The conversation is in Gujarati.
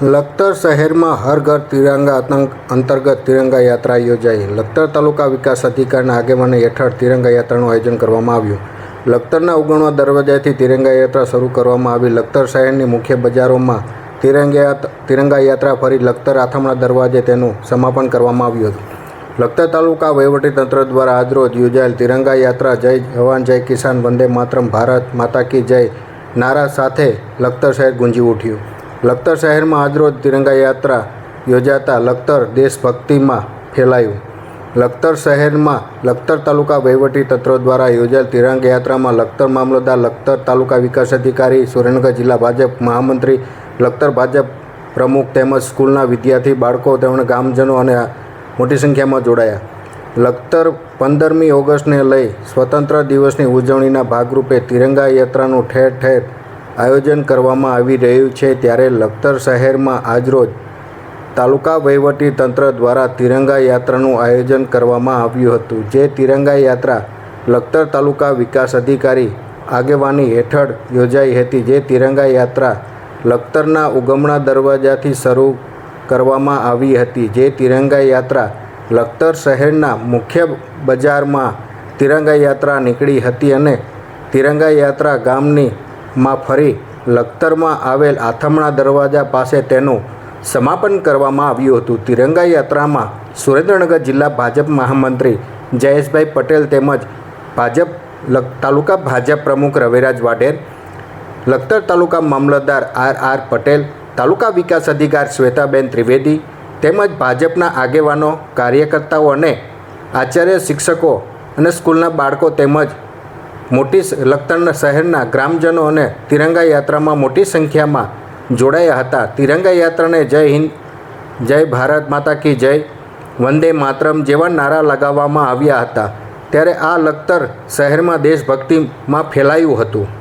લખતર શહેરમાં હર ઘર તિરંગા આતંક અંતર્ગત તિરંગા યાત્રા યોજાઈ. લખતર તાલુકા વિકાસ અધિકારીના આગેવાની હેઠળ તિરંગા યાત્રાનું આયોજન કરવામાં આવ્યું. લખતરના ઉગણવા દરવાજાથી તિરંગા યાત્રા શરૂ કરવામાં આવી. લખતર શહેરની મુખ્ય બજારોમાં તિરંગા તિરંગા યાત્રા ફરી લખતર આથમણા દરવાજે તેનું સમાપન કરવામાં આવ્યું હતું. લખતર તાલુકા વહીવટીતંત્ર દ્વારા આજરોજ યોજાયેલ તિરંગા યાત્રા જય જવાન, જય કિસાન, વંદે માતરમ, ભારત માતા કી જય નારા સાથે લખતર શહેર ગુંજી ઉઠ્યું. લખતર શહેરમાં આજરોજ તિરંગા યાત્રા યોજાતા લખતર દેશભક્તિમાં ફેલાયું. લખતર શહેરમાં લખતર તાલુકા વહીવટી તંત્ર દ્વારા યોજાયેલ તિરંગ યાત્રામાં લખતર મામલતદાર, લખતર તાલુકા વિકાસ અધિકારી, સુરેન્દ્રનગર જિલ્લા ભાજપ મહામંત્રી, લખતર ભાજપ પ્રમુખ તેમજ સ્કૂલના વિદ્યાર્થી, બાળકો તેમણે ગામજનો અને મોટી સંખ્યામાં જોડાયા. લખતર પંદરમી ઓગસ્ટને લઈ સ્વતંત્ર દિવસની ઉજવણીના ભાગરૂપે તિરંગા યાત્રાનું ઠેર ઠેર આયોજન કરવામાં આવી રહ્યું છે ત્યારે લખતર શહેરમાં આજરોજ તાલુકા વહીવટી તંત્ર દ્વારા તિરંગા યાત્રાનું આયોજન કરવામાં આવ્યું હતું, જે તિરંગા યાત્રા લખતર તાલુકા વિકાસ અધિકારી આગેવાની હેઠળ યોજાઈ હતી, જે તિરંગા યાત્રા લખતરના ઉગમણા દરવાજાથી શરૂ કરવામાં આવી હતી, જે તિરંગા યાત્રા લખતર શહેરના મુખ્ય બજારમાં તિરંગા યાત્રા નીકળી હતી અને તિરંગા યાત્રા ગામની માં ફરી લખતરમાં આવેલ આથમણા દરવાજા પાસે તેનું સમાપન કરવામાં આવ્યું હતું. તિરંગા યાત્રામાં સુરેન્દ્રનગર જિલ્લા ભાજપ મહામંત્રી જયેશભાઈ પટેલ તેમજ ભાજપ તાલુકા ભાજપ પ્રમુખ રવિરાજ વાઢેર, લખતર તાલુકા મામલતદાર આર આર પટેલ, તાલુકા વિકાસ અધિકાર શ્વેતાબેન ત્રિવેદી તેમજ ભાજપના આગેવાનો, કાર્યકર્તાઓ અને આચાર્ય શિક્ષકો અને સ્કૂલના બાળકો તેમજ મોટી સ- શહેરના ગ્રામજનો અને તિરંગા યાત્રામાં મોટી સંખ્યામાં જોડાયા હતા. તિરંગા યાત્રાને જય હિન્દ, જય ભારત માતા કી જય, વંદે માતરમ જેવા નારા લગાવવામાં આવ્યા હતા. ત્યારે આ લખતર શહેરમાં દેશભક્તિમાં ફેલાયું હતું.